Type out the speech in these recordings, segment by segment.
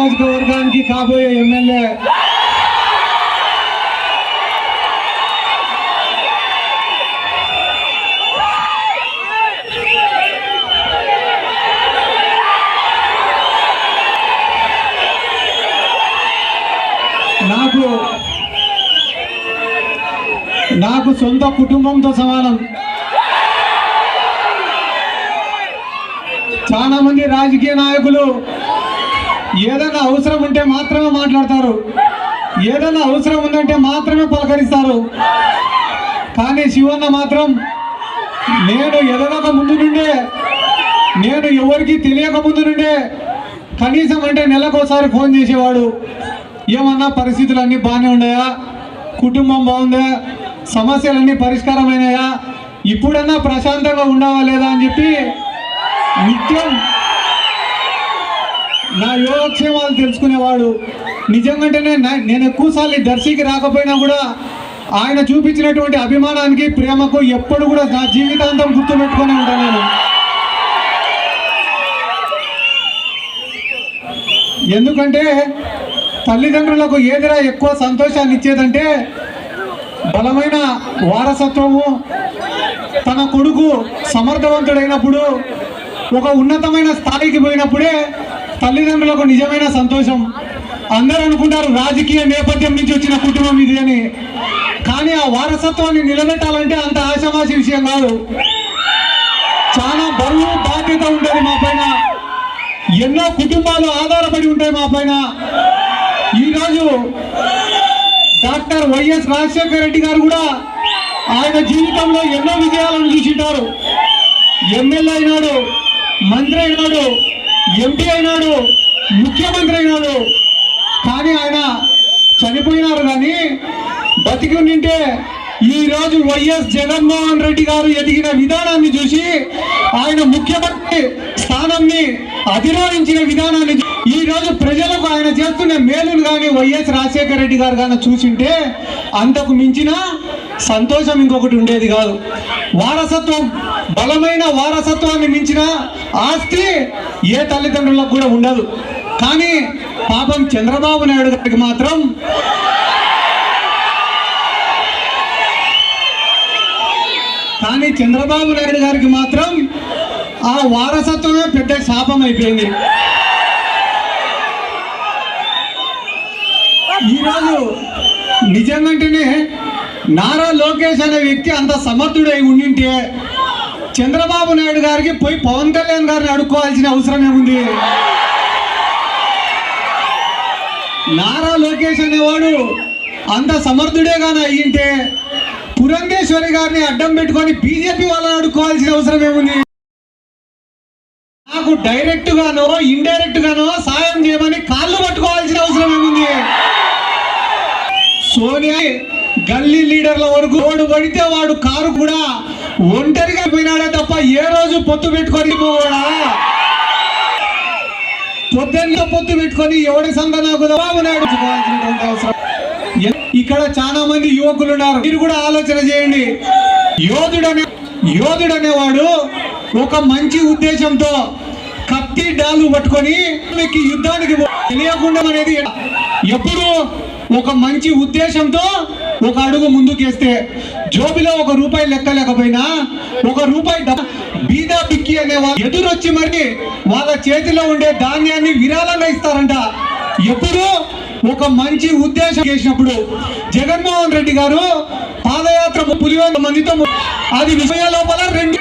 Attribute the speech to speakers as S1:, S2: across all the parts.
S1: నియోజకవర్గానికి కాబోయే ఎమ్మెల్యే. నాకు నాకు సొంత కుటుంబంతో సమానం. చాలా మంది రాజకీయ నాయకులు ఏదైనా అవసరం ఉంటే మాత్రమే మాట్లాడతారు. ఏదైనా అవసరం ఉందంటే మాత్రమే పలకరిస్తారు. కానీ శివన్న మాత్రం నేను ఎదగక ముందు నుండే నేను ఎవరికి తెలియక ముందు నుండే కనీసం అంటే నెలకోసారి ఫోన్ చేసేవాడు. ఏమన్నా పరిస్థితులు అన్నీ బాగానే ఉన్నాయా? కుటుంబం బాగుందా? సమస్యలన్నీ పరిష్కారమైనాయా? ఇప్పుడన్నా ప్రశాంతంగా ఉండవా లేదా? అని చెప్పి నిత్యం నా యోగక్షేమాలు తెలుసుకునేవాడు. నిజంగానే నేను ఎక్కువసార్లు దర్శికి రాకపోయినా కూడా ఆయన చూపించినటువంటి అభిమానానికి ప్రేమకు ఎప్పుడు కూడా నా జీవితాంతం గుర్తుపెట్టుకొని ఉంటాను నేను. ఎందుకంటే తల్లిదండ్రులకు ఏదిరా ఎక్కువ సంతోషాన్ని ఇచ్చేదంటే బలమైన వారసత్వము తన కొడుకు సమర్థవంతుడైనప్పుడు ఒక ఉన్నతమైన స్థాయికి పోయినప్పుడే తల్లిదండ్రులకు నిజమైన సంతోషం. అందరూ అనుకుంటారు రాజకీయ నేపథ్యం నుంచి వచ్చిన కుటుంబం ఇది అని. కానీ ఆ వారసత్వాన్ని నిలబెట్టాలంటే అంత ఆశామాషి విషయం కాదు. చాలా బరువు బాధ్యత ఉంటుంది మా పైన. ఎన్నో కుటుంబాలు ఆధారపడి ఉంటాయి మా పైన. ఈరోజు డాక్టర్ వైఎస్ రాజశేఖర రెడ్డి గారు కూడా ఆయన జీవితంలో ఎన్నో విజయాలను చూసింటారు. ఎమ్మెల్యే అయినాడు మంత్రి అయినాడు ఎంపీ అయినాడు ముఖ్యమంత్రి అయినాడు. కానీ ఆయన చనిపోయినారు కానీ బతికి ఉండింటే ఈ రోజు వైఎస్ జగన్మోహన్ రెడ్డి గారు ఎదిగిన విధానాన్ని చూసి ఆయన ముఖ్యమంత్రి స్థానాన్ని అధిరోహించిన విధానాన్ని ఈ రోజు ప్రజలకు ఆయన చేస్తున్న మేలును కానీ వైఎస్ రాజశేఖర రెడ్డి గారు కానీ చూసింటే అంతకు మించిన సంతోషం ఇంకొకటి ఉండేది కాదు. వారసత్వం బలమైన వారసత్వాన్ని మించిన ఆస్తి ఏ తల్లిదండ్రులకు కూడా ఉండదు. కానీ పాపం చంద్రబాబు నాయుడు గారికి మాత్రం కానీ చంద్రబాబు నాయుడు గారికి మాత్రం ఆ వారసత్వమే పెద్ద శాపం అయిపోయింది. ఈరోజు నిజంగానే నారా లోకేష్ అనే వ్యక్తి అంత సమర్థుడై ఉండింటే చంద్రబాబు నాయుడు గారికి పోయి పవన్ కళ్యాణ్ గారిని అడుక్కోవాల్సిన అవసరం ఏముంది నారా లోకేష్ అనేవాడు అంత సమర్థుడే కానీ అయ్యింటే పురంధేశ్వరి గారిని అడ్డం పెట్టుకొని బీజేపీ వాళ్ళని అడుక్కోవాల్సిన అవసరం ఏముంది నాకు డైరెక్ట్ గానో ఇండైరెక్ట్ గానో సాయం చేయమని కాళ్ళు పట్టుకో అవసరం ఏముంది సోనియా గల్లీ లీడర్ల వరకు రోడ్డు పడితే వాడు కారు కూడా ఒంటరిగా పోయినాడే తప్ప ఏ రోజు పొత్తు పెట్టుకొని పోవాడా? పొద్దున్న పొత్తు పెట్టుకొని ఎవడి సంఘ నాకు నాయుడు అవసరం. ఇక్కడ చాలా మంది యువకులు ఉన్నారు. మీరు కూడా ఆలోచన చేయండి. యోధుడు అనే యోధుడు అనేవాడు ఒక మంచి ఉద్దేశంతో కత్తి డాలు పట్టుకొని మీకు యుద్ధానికి తెలియకుండా అనేది ఎప్పుడు ఒక మంచి ఉద్దేశంతో ఒక అడుగు ముందుకేస్తే జోబిలో ఒక రూపాయి లెక్క లేకపోయినా ఒక రూపాయి బీదా పిక్కి అనే వాళ్ళు ఎదురొచ్చి మరి వాళ్ళ చేతిలో ఉండే ధాన్యాన్ని విరాళంగా ఇస్తారంట. ఎప్పుడు? ఒక మంచి ఉద్దేశం చేసినప్పుడు. జగన్మోహన్ రెడ్డి గారు పాదయాత్ర పులివేల మందితో అది విషయ లోపల రెండు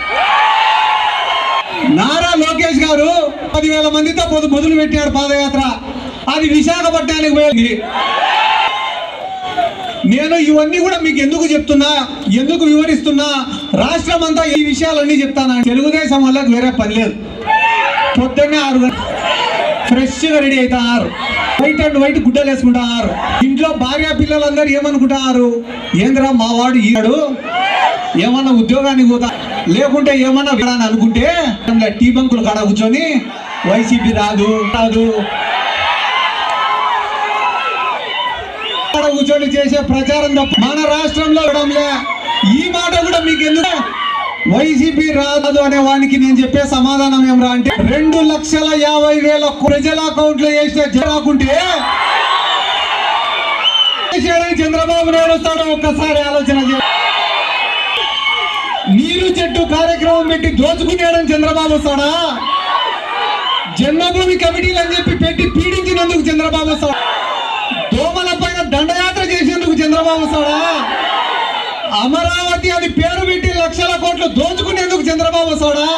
S1: నారా లోకేష్ గారు పదివేల మందితో మొదలు పెట్టాడు పాదయాత్ర. అది విశాఖపట్నానికి పోయింది. నేను ఇవన్నీ కూడా మీకు ఎందుకు చెప్తున్నా? ఎందుకు వివరిస్తున్నా? రాష్ట్రం అంతా ఈ విషయాలన్నీ చెప్తాను? తెలుగుదేశం వాళ్ళకి వేరే పని లేదు. పొద్దున్నే ఆరు ఫ్రెష్గా రెడీ అవుతున్నారు. వైట్ అండ్ వైట్ గుడ్డలు వేసుకుంటున్నారు. ఇంట్లో భార్య పిల్లలందరూ ఏమనుకుంటున్నారు? ఏంద్రా మా వాడు ఈడు ఏమన్నా ఉద్యోగానికి పోతా? లేకుంటే ఏమన్నా అనుకుంటే టీ బంకులు కాడ కూర్చొని వైసీపీ రాదు రాదు. ఆడ కూర్చొని చేసే ప్రచారం తప్ప మన రాష్ట్రంలో ఈ మాట కూడా మీకు ఎందుకు? వైసీపీ రాదు అనే వానికి నేను చెప్పే సమాధానం ఏమరా అంటే రెండు లక్షల యాభై వేల ప్రజల అకౌంట్లో వేసిన జరాకుంటే చంద్రబాబు నాయుడు వస్తాడు ఒక్కసారి ఆలోచన నీరు చెట్టు కార్యక్రమం పెట్టి దోచుకునేయడం చంద్రబాబు వస్తాడా? జన్మభూమి కమిటీలు అని చెప్పి పెట్టి పీడించినందుకు చంద్రబాబు వస్తాడు? వస్తాడా అమరావతి అని పేరు పెట్టి లక్షల కోట్లు దోచుకునేందుకు చంద్రబాబు వస్తాడా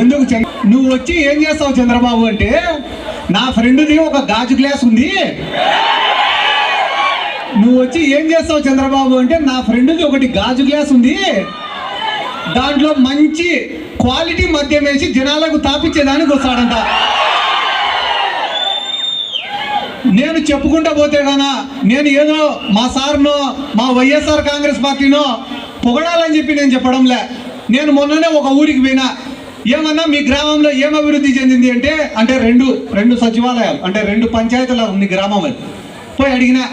S1: ఎందుకు నువ్వు వచ్చి ఏం చేస్తావు చంద్రబాబు అంటే నా ఫ్రెండ్ది ఒక గాజు గ్లాస్ ఉంది. నువ్వు వచ్చి ఏం చేస్తావు చంద్రబాబు అంటే నా ఫ్రెండ్ది ఒకటి గాజు గ్లాస్ ఉంది. దాంట్లో మంచి క్వాలిటీ మద్యం వేసి జనాలకు తాపించేదానికి వస్తాడంట. నేను చెప్పుకుంటా పోతే గానా నేను ఏదో మా సార్నో మా వైఎస్ఆర్ కాంగ్రెస్ పార్టీనో పొగడాలని చెప్పి నేను చెప్పడంలే. నేను మొన్ననే ఒక ఊరికి పోయినా. ఏమన్నా మీ గ్రామంలో ఏం అభివృద్ధి చెందింది అంటే అంటే రెండు రెండు సచివాలయాలు అంటే రెండు పంచాయతీల ఉంది గ్రామం అది. పోయి అడిగినా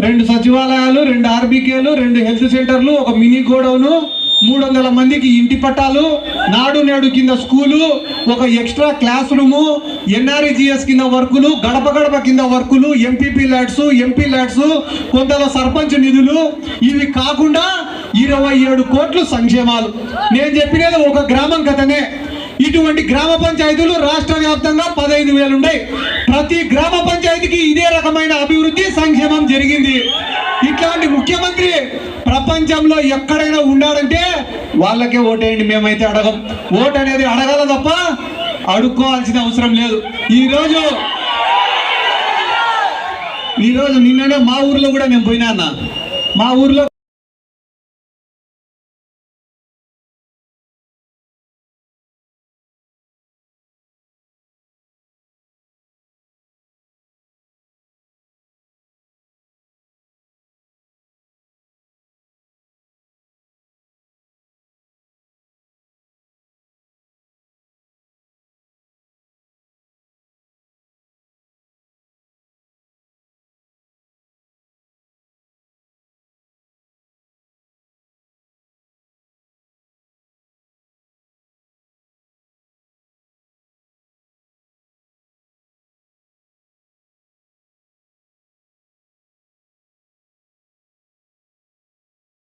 S1: రెండు సచివాలయాలు రెండు ఆర్బీకేలు రెండు హెల్త్ సెంటర్లు ఒక మినీ గోడౌను మూడు వందల మందికి ఇంటి పట్టాలు నాడు నేడు కింద స్కూలు ఒక ఎక్స్ట్రా క్లాస్ రూము ఎన్ఆర్ఈజిఎస్ కింద వర్కులు గడప గడప కింద వర్కులు ఎంపీపీ ల్యాడ్స్ ఎంపీ ల్యాడ్స్ కొందల సర్పంచ్ నిధులు. ఇవి కాకుండా ఇరవై ఏడు కోట్లు సంక్షేమాలు. నేను చెప్పినది ఒక గ్రామం కథనే. ఇటువంటి గ్రామ పంచాయతీలు రాష్ట్ర వ్యాప్తంగా పదహైదు వేలున్నాయి ప్రతి గ్రామ పంచాయతీకి ఇదే రకమైన అభివృద్ధి సంక్షేమం జరిగింది. ఇట్లాంటి ముఖ్యమంత్రి ప్రపంచంలో ఎక్కడైనా ఉన్నాడంటే వాళ్ళకే ఓటేయండి మేమైతే అడగం. ఓటు అనేది అడగాల తప్ప అడుక్కోవాల్సిన అవసరం లేదు. ఈరోజు ఈరోజు నిన్ననే మా ఊర్లో కూడా నేను పోయినా అన్న. మా ఊర్లో